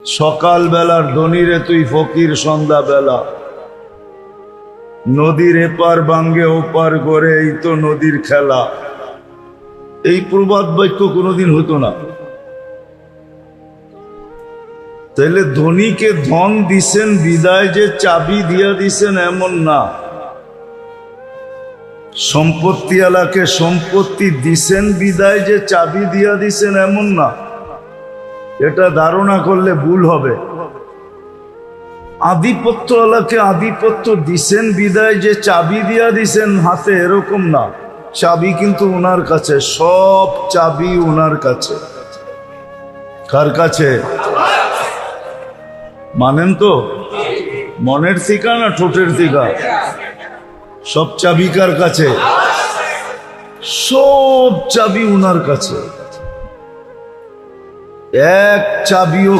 সকাল বেলার ধনীরে তুই ফকির সন্ধ্যা বেলা নদীর এপার বাঙ্গে, ওপার করে এই তো নদীর খেলা। এই প্রবাদ বাক্য কোনোদিন হতো না। তাহলে ধনীকে ধন দিছেন, বিদায় যে চাবি দিয়া দিছেন এমন না। সম্পত্তি সম্পত্তি দিছেন, বিদায় যে চাবি দিয়া দিছেন এমন না। এটা ধারণা করলে ভুল হবে। আধিপত্য আলাকে আধিপত্য দিছেন, বিদায় যে চাবি দিয়া দিছেন, হাতে এরকম না। চাবি কিন্তু ওনার কাছে, সব চাবি ওনার কাছে। কার কাছে? মানেন তো? মনের থিকা না ঠোঁটের থিকা? সব চাবি কার কাছে? সব চাবি উনার কাছে। এক চাবিও